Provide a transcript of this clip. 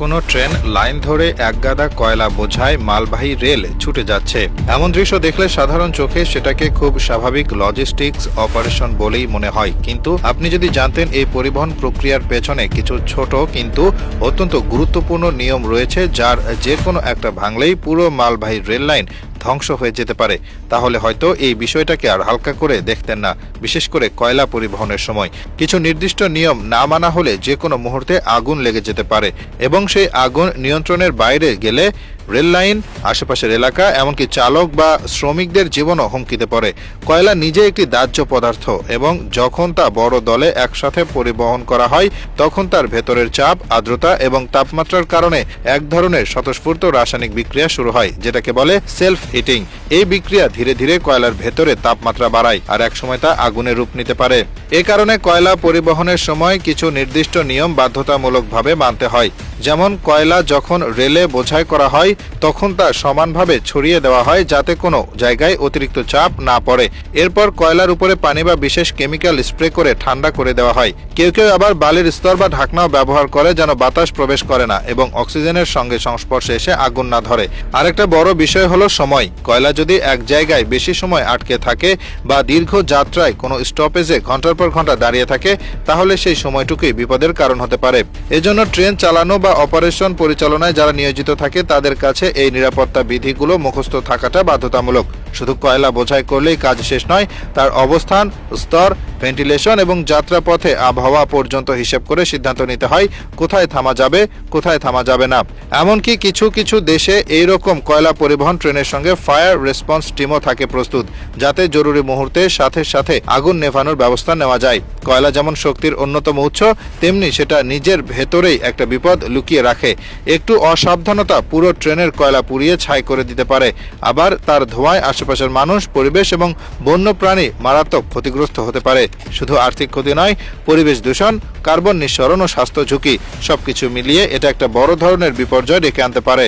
কোনো train line ধরে একগাদা কয়লা বোঝায় মালবাহী রেল ছুটে যাচ্ছে। এমন দৃশ্য দেখলে সাধারণ চোখে সেটাকে খুব স্বাভাবিক লজিস্টিক্স অপারেশন বলেই মনে হয়। কিন্তু আপনি যদি জানতেন এই পরিবহন প্রক্রিয়ার পেছনে কিছু ছোট কিন্তু অত্যন্ত গুরুত্বপূর্ণ নিয়ম রয়েছে, যার যে কোনো একটা ভাঙলেই পুরো মালবাহী রেল লাইন ধ্বংস হয়ে যেতে পারে, তাহলে হয়তো এই বিষয়টাকে আর হালকা করে দেখতেন না, বিশেষ করে কয়লা পরিবহনের সময়। কিছু নির্দিষ্ট নিয়ম না মানা হলে যে কোনো মুহূর্তে আগুন লেগে যেতে পারে, এবং সেই আগুন নিয়ন্ত্রণের বাইরে গেলে রেল লাইন, আশেপাশের এলাকা, এমনকি চালক বা শ্রমিকদের জীবনও হুমকিতে পড়ে। কয়লা নিজে একটি দাহ্য পদার্থ এবং যখন তা বড় দলে একসাথে পরিবহন করা হয়, তখন তার ভেতরের চাপ, আর্দ্রতা এবং তাপমাত্রার কারণে এক ধরনের স্বতঃস্ফূর্ত রাসায়নিক বিক্রিয়া শুরু হয়, যেটাকে বলে সেলফ হিটিং এই বিক্রিয়া ধীরে ধীরে কয়লার ভেতরে তাপমাত্রা বাড়ায় আর একসময় তা আগুনে রূপ নিতে পারে। এ কারণে কয়লা পরিবহনের সময় কিছু নির্দিষ্ট নিয়ম বাধ্যতামূলকভাবে মানতে হয়। যেমন, কয়লা যখন রেলে বোঝাই করা হয় তখন তা সমানভাবে ছড়িয়ে দেওয়া হয় যাতে কোনো জায়গায় অতিরিক্ত চাপ না পড়ে। এরপর কয়লার উপরে পানি বা বিশেষ কেমিক্যাল স্প্রে করে ঠান্ডা করে দেওয়া হয়। কেউ কেউ আবার বালির স্তর বা ঢাকনাও ব্যবহার করে যেন বাতাস প্রবেশ করে না এবং অক্সিজেনের সঙ্গে সংস্পর্শে এসে আগুন না ধরে। আরেকটা বড় বিষয় হলো সময়। কয়লা যদি এক জায়গায় বেশি সময় আটকে থাকে বা দীর্ঘ যাত্রায় কোনো স্টপেজে ঘণ্টার পর ঘণ্টা দাঁড়িয়ে থাকে, তাহলে সেই সময়টুকুই বিপদের কারণ হতে পারে। এজন্য ট্রেন চালানো বা অপারেশন পরিচালনায় যারা নিয়োজিত থাকে, তাদের কাছে এই নিরাপত্তা বিধিগুলো মুখস্থ থাকাটা বাধ্যতামূলক। শুধু কয়লা বোঝাই করলেই কাজ শেষ নয়, তার অবস্থান, স্তর ভেন্টিলেশন এবং যাত্রাপথে আবহাওয়া পর্যন্ত হিসেব করে সিদ্ধান্ত নিতে হয়, কোথায় থামা যাবে, কোথায় থামা যাবে না। এমনকি কিছু কিছু দেশে এই রকম কয়লা পরিবহন ট্রেনের সঙ্গে ফায়ার রেসপন্স টিমও থাকে প্রস্তুত, যাতে জরুরি মুহূর্তে সাথে সাথে আগুন নেভানোর ব্যবস্থা নেওয়া যায়। কয়লা যেমন শক্তির অন্যতম উৎস, তেমনি সেটা নিজের ভেতরেই একটা বিপদ লুকিয়ে রাখে। একটু অসাবধানতা পুরো ট্রেনের কয়লা পুড়িয়ে ছাই করে দিতে পারে। আবার তার ধোঁয়ায় আশেপাশের মানুষ, পরিবেশ এবং বন্য প্রাণী মারাত্মক ক্ষতিগ্রস্ত হতে পারে। শুধু আর্থিক ক্ষতি নয়, পরিবেশ দূষণ, কার্বন নিঃসরণ ও স্বাস্থ্য ঝুঁকি, সবকিছু মিলিয়ে এটা একটা বড় ধরনের বিপর্যয় ডেকে আনতে পারে।